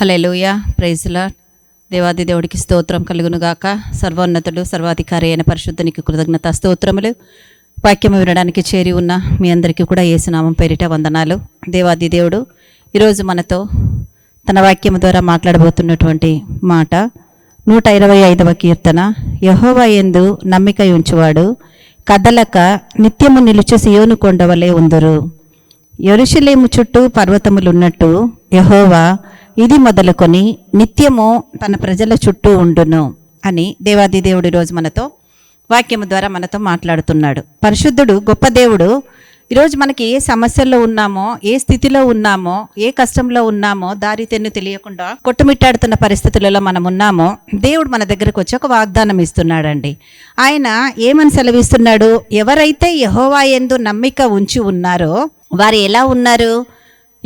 Hallelujah ప్రైజ్లా దేవాది దేవుడికి స్తోత్రం కలుగునుగాక. సర్వోన్నతుడు సర్వాధికారి అయిన పరిశుద్ధనికి కృతజ్ఞత స్తోత్రములు. వాక్యము వినడానికి చేరి ఉన్న మీ అందరికీ కూడా ఏసునామం పేరిట వందనాలు. దేవాది దేవుడు ఈరోజు మనతో తన వాక్యము ద్వారా మాట్లాడబోతున్నటువంటి మాట నూట ఇరవై ఐదవ కీర్తన. యహోవా ఎందు నమ్మిక ఉంచువాడు కదలక నిత్యము నిలుచు సియోను కొండవలే ఉందరు. యెరూషలేము చుట్టూ పర్వతములున్నట్టు యహోవా ఇది మొదలుకొని నిత్యము తన ప్రజల చుట్టూ ఉండును అని దేవాది దేవుడు రోజు మనతో వాక్యము ద్వారా మనతో మాట్లాడుతున్నాడు. పరిశుద్ధుడు గొప్ప దేవుడు ఈరోజు మనకి ఏ సమస్యల్లో ఉన్నామో ఏ స్థితిలో ఉన్నామో ఏ కష్టంలో ఉన్నామో దారి తెన్ను తెలియకుండా కొట్టుమిట్టాడుతున్న పరిస్థితులలో మనం ఉన్నామో దేవుడు మన దగ్గరకు వచ్చి ఒక వాగ్దానం ఇస్తున్నాడండి. ఆయన ఏమని సెలవిస్తున్నాడు? ఎవరైతే యహోవా ఎందు నమ్మిక ఉంచి ఉన్నారో వారు ఎలా ఉన్నారు?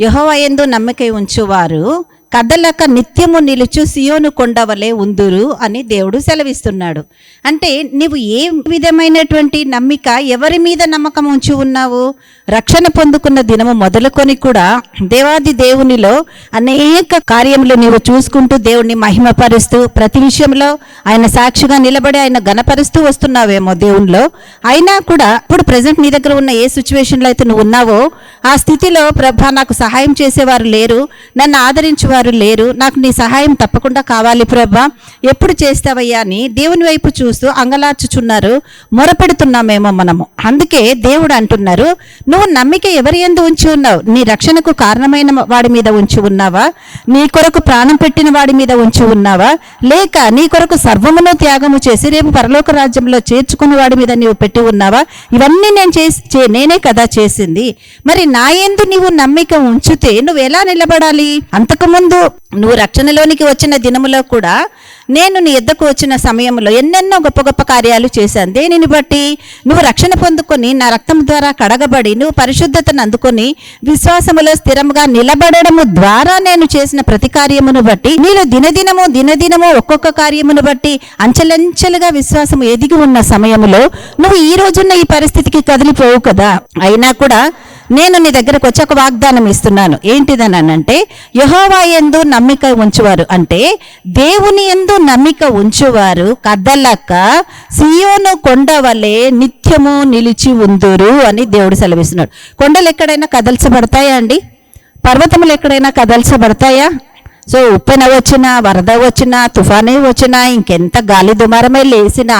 యహోవా ఎందు నమ్మిక ఉంచువారు కదలక నిత్యము నిలుచు సియోను కొండవలే ఉందురు అని దేవుడు సెలవిస్తున్నాడు. అంటే నీవు ఏ విధమైనటువంటి నమ్మిక ఎవరి మీద నమ్మకం ఉంచి ఉన్నావు? రక్షణ పొందుకున్న దినము మొదలుకొని కూడా దేవాది దేవునిలో అనేక కార్యములు నీవు చూసుకుంటూ దేవుణ్ణి మహిమపరుస్తూ ప్రతి విషయంలో ఆయన సాక్షిగా నిలబడి ఆయన గణపరుస్తూ వస్తున్నావేమో దేవునిలో. అయినా కూడా ఇప్పుడు ప్రజెంట్ నీ దగ్గర ఉన్న ఏ సిచ్యువేషన్లో అయితే నువ్వు ఉన్నావో ఆ స్థితిలో ప్రభా నాకు సహాయం చేసేవారు లేరు. నన్ను ఆదరించేవారు లేరు. నాకు నీ సహాయం తప్పకుండా కావాలి ప్రభా. ఎప్పుడు చేస్తావయ్యా అని దేవుని వైపు చూస్తూ అంగలార్చుచున్నారు. మొరపెడుతున్నామేమో మనము. అందుకే దేవుడు అంటున్నారు నువ్వు నమ్మిక ఎవరి ఎందు ఉంచి ఉన్నావు? నీ రక్షణకు కారణమైన వాడి మీద ఉంచి ఉన్నావా? నీ కొరకు ప్రాణం పెట్టిన వాడి మీద ఉంచి ఉన్నావా? లేక నీ కొరకు సర్వమును త్యాగము చేసి రేపు పరలోక రాజ్యంలో చేర్చుకుని వాడి మీద నీవు పెట్టి ఉన్నావా? ఇవన్నీ నేను చేసి చే- నేనే కదా చేసింది. మరి నా ఎందు నీవు నమ్మిక ఉంచితే నువ్వు ఎలా నిలబడాలి? అంతకుముందు నువ్వు రక్షణలోనికి వచ్చిన దినములో కూడా నేను నీ ఎద్దకు వచ్చిన సమయంలో ఎన్నెన్నో గొప్ప గొప్ప కార్యాలు చేశాను. దేనిని బట్టి? నువ్వు రక్షణ పొందుకొని నా రక్తం ద్వారా కడగబడి నువ్వు పరిశుద్ధతను అందుకొని విశ్వాసములో స్థిరంగా నిలబడము ద్వారా నేను చేసిన ప్రతి కార్యమును బట్టి నీలో దినదినము దినదినము ఒక్కొక్క కార్యమును బట్టి అంచెలంచెలుగా విశ్వాసము ఎదిగి ఉన్న సమయంలో నువ్వు ఈ రోజున్న ఈ పరిస్థితికి కదిలిపోవు కదా. అయినా కూడా నేను నీ దగ్గరకు వచ్చి ఒక వాగ్దానం ఇస్తున్నాను. ఏంటిదని అంటే యహోవా ఎందు నమ్మిక ఉంచువారు. అంటే దేవుని ఎందు నమ్మిక ఉంచువారు కదలక సియోను కొండ వలె నిత్యము నిలిచి ఉందురు అని దేవుడు సెలవిస్తున్నాడు. కొండలు ఎక్కడైనా కదల్చబడతాయా అండి? పర్వతములు ఎక్కడైనా కదల్చబడతాయా? సో ఉప్పెన వచ్చినా వరద వచ్చినా తుఫానే వచ్చినా ఇంకెంత గాలి దుమారమే లేసినా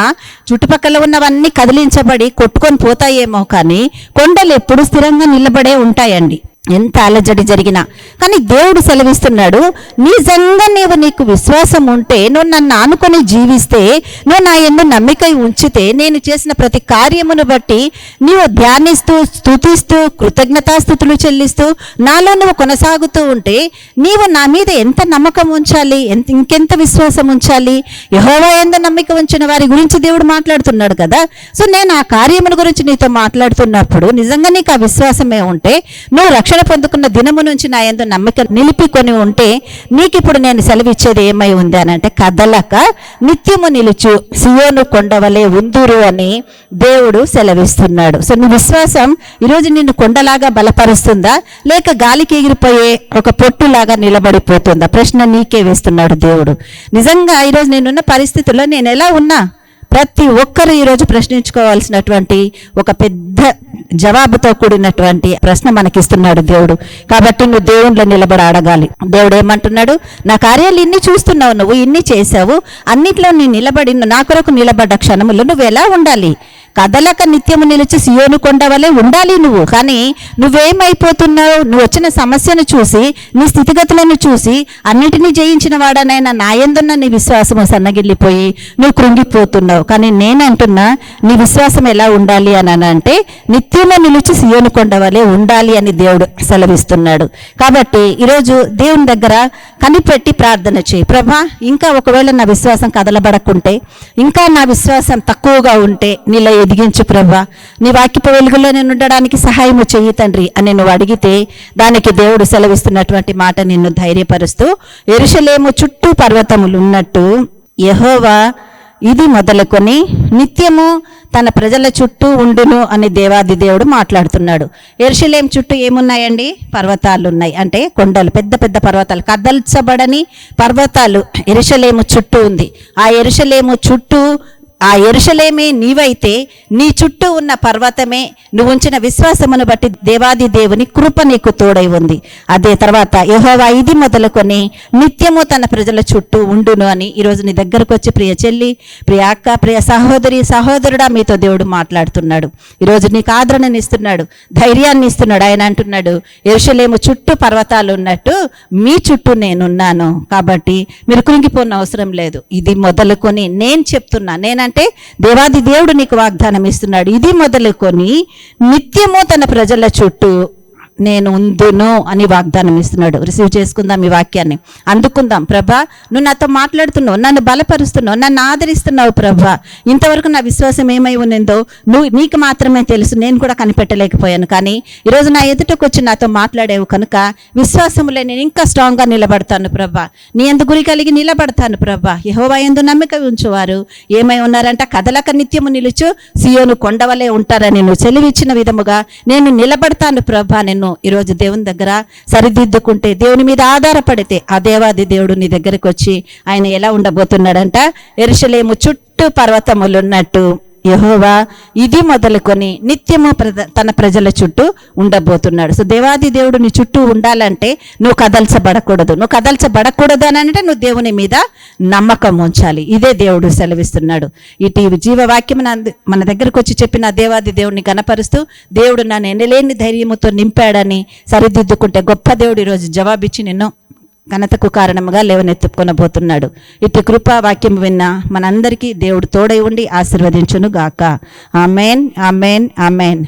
చుట్టుపక్కల ఉన్నవన్నీ కదిలించబడి కొట్టుకొని పోతాయేమో కానీ కొండలు ఎప్పుడు స్థిరంగా నిలబడే ఉంటాయండి. ఎంత అలజడి జరిగినా. కానీ దేవుడు సెలవిస్తున్నాడు నిజంగా నీవు నీకు విశ్వాసం ఉంటే నువ్వు నన్ను ఆనుకొని జీవిస్తే నువ్వు నా ఎందు నమ్మిక ఉంచితే నేను చేసిన ప్రతి కార్యమును బట్టి నీవు ధ్యానిస్తూ స్తుతిస్తూ కృతజ్ఞతాస్థుతులు చెల్లిస్తూ నాలో నువ్వు కొనసాగుతూ ఉంటే నీవు నా మీద ఎంత నమ్మకం ఉంచాలి ఎంత ఇంకెంత విశ్వాసం ఉంచాలి? యహోవా ఎందు నమ్మిక ఉంచిన వారి గురించి దేవుడు మాట్లాడుతున్నాడు కదా. సో నేను ఆ కార్యముల గురించి నీతో మాట్లాడుతున్నప్పుడు నిజంగా నీకు ఆ విశ్వాసమే ఉంటే నువ్వు రక్షణ పొందుకున్న దినము నుంచి నా ఎందు నమ్మిక నిలిపికొని ఉంటే నీకు ఇప్పుడు నేను సెలవిచ్చేది ఏమై ఉంది అని అంటే కదలక నిత్యము నిలుచు సియోను కొండవలే ఉందురు అని దేవుడు సెలవిస్తున్నాడు. సో నీ విశ్వాసం ఈరోజు నిన్ను కొండలాగా బలపరుస్తుందా? లేక గాలికి ఎగిరిపోయే ఒక పొట్టులాగా నిలబడిపోతుందా? ప్రశ్న నీకే వేస్తున్నాడు దేవుడు. నిజంగా ఈరోజు నేనున్న పరిస్థితుల్లో నేను ఎలా ఉన్నా? ప్రతి ఒక్కరు ఈరోజు ప్రశ్నించుకోవాల్సినటువంటి ఒక పెద్ద జవాబుతో కూడినటువంటి ప్రశ్న మనకిస్తున్నాడు దేవుడు. కాబట్టి నువ్వు దేవునిలో నిలబడి అడగాలి. దేవుడు ఏమంటున్నాడు? నా కార్యాలు ఇన్ని చూస్తున్నావు నువ్వు ఇన్ని చేశావు అన్నిట్లో నీ నిలబడి నా కొరకు నిలబడ్డ క్షణములు నువ్వు ఎలా ఉండాలి? కదలక నిత్యము నిలిచి సియోను కొండ వలె ఉండాలి నువ్వు. కానీ నువ్వేమైపోతున్నావు? నువ్వు వచ్చిన సమస్యను చూసి నీ స్థితిగతులను చూసి అన్నిటినీ జయించిన వాడనైనా నాయందున్న నీ విశ్వాసము సన్నగిల్లిపోయి నువ్వు కృంగిపోతున్నావు. కానీ నేనంటున్నా నీ విశ్వాసం ఎలా ఉండాలి అని అంటే నిత్యము నిలిచి సియోను కొండ వలె ఉండాలి అని దేవుడు సెలవిస్తున్నాడు. కాబట్టి ఈరోజు దేవుని దగ్గర కనిపెట్టి ప్రార్థన చేయి. ప్రభా ఇంకా ఒకవేళ నా విశ్వాసం కదలబడకుంటే ఇంకా నా విశ్వాసం తక్కువగా ఉంటే నీలో ఎదిగించు ప్రభా. నీ వాక్యపు వెలుగులో నేను ఉండడానికి సహాయము చెయ్యి తండ్రి అని నువ్వు అడిగితే దానికి దేవుడు సెలవిస్తున్నటువంటి మాట నిన్ను ధైర్యపరుస్తూ ఎరుషలేము చుట్టూ పర్వతములు ఉన్నట్టు యహోవా ఇది మొదలుకొని నిత్యము తన ప్రజల చుట్టూ ఉండును అని దేవాది దేవుడు మాట్లాడుతున్నాడు. ఎరుషలేం చుట్టూ ఏమున్నాయండి? పర్వతాలు ఉన్నాయి అంటే కొండలు పెద్ద పెద్ద పర్వతాలు. కదల్చబడని పర్వతాలు ఎరుషలేము చుట్టూ ఉంది. ఆ ఎరుషలేము చుట్టూ ఆ ఎరుషలేమే నీవైతే నీ చుట్టూ ఉన్న పర్వతమే నువ్వు ఉంచిన విశ్వాసమును బట్టి దేవాది దేవుని కృప నీకు తోడై ఉంది. అదే తర్వాత యహోవా ఇది మొదలుకొని నిత్యము తన ప్రజల చుట్టూ ఉండును అని ఈరోజు నీ దగ్గరకు వచ్చి ప్రియ చెల్లి ప్రియ అక్క ప్రియ సహోదరి సహోదరుడా మీతో దేవుడు మాట్లాడుతున్నాడు. ఈరోజు నీకు ఆదరణని ఇస్తున్నాడు ధైర్యాన్ని ఇస్తున్నాడు. ఆయన అంటున్నాడు ఎరుషలేము చుట్టూ పర్వతాలు ఉన్నట్టు మీ చుట్టూ నేనున్నాను. కాబట్టి మీరు కృంగిపోన్న అవసరం లేదు. ఇది మొదలుకొని నేను చెప్తున్నా నేనంటే దేవాది దేవుడు నీకు వాగ్దానం ఇస్తున్నాడు ఇది మొదలుకొని నిత్యము తన ప్రజల చుట్టూ నేను ఉందును అని వాగ్దానం ఇస్తున్నాడు. రిసీవ్ చేసుకుందాం ఈ వాక్యాన్ని. అందుకుందాం. ప్రభా నువ్వు నాతో మాట్లాడుతున్నావు నన్ను బలపరుస్తున్నావు నన్ను ఆదరిస్తున్నావు ప్రభా. ఇంతవరకు నా విశ్వాసం ఏమై ఉన్నదో నువ్వు నీకు మాత్రమే తెలుసు. నేను కూడా కనిపెట్టలేకపోయాను. కానీ ఈరోజు నా ఎదుటకు వచ్చి నాతో మాట్లాడేవు కనుక విశ్వాసములే నేను ఇంకా స్ట్రాంగ్గా నిలబడతాను ప్రభా. నీ ఎందు గురి కలిగి నిలబడతాను ప్రభా. యహోవా ఎందు నమ్మిక ఉంచువారు. ఏమై ఉన్నారంట? కదలక నిత్యము నిలుచు సియోను కొండవలే ఉంటారని నువ్వు చెలివిచ్చిన విధముగా నేను నిలబడతాను ప్రభా. నిన్ను ఈరోజు దేవుని దగ్గర సరిదిద్దుకుంటే దేవుని మీద ఆధారపడితే ఆ దేవాది దేవుడు నీ దగ్గరకు వచ్చి ఆయన ఎలా ఉండబోతున్నాడంట? ఎరుషలేము చుట్టూ పర్వతములు ఉన్నట్టు యహోవా ఇది మొదలుకొని నిత్యము ప్రజ- తన ప్రజల చుట్టూ ఉండబోతున్నాడు. సో దేవాది దేవుడు నీ చుట్టూ ఉండాలంటే నువ్వు కదల్చబడకూడదు. నువ్వు కదల్చబడకూడదు అని అంటే నువ్వు దేవుని మీద నమ్మకం ఉంచాలి. ఇదే దేవుడు సెలవిస్తున్నాడు. ఇటు జీవవాక్యం మన దగ్గరకు వచ్చి చెప్పిన దేవాది దేవుడిని కనపరుస్తూ దేవుడు నన్ను ఎనలేని ధైర్యముతో నింపాడని సరిదిద్దుకుంటే గొప్ప దేవుడు ఈరోజు జవాబిచ్చి నిన్ను ఘనతకు కారణముగా లేవనెత్తుకొనబోతున్నాడు ఇటు కృపా వాక్యం విన్న మనందరికీ దేవుడు తోడై ఉండి ఆశీర్వదించును గాక ఆమెన్ ఆమెన్ ఆమెన్.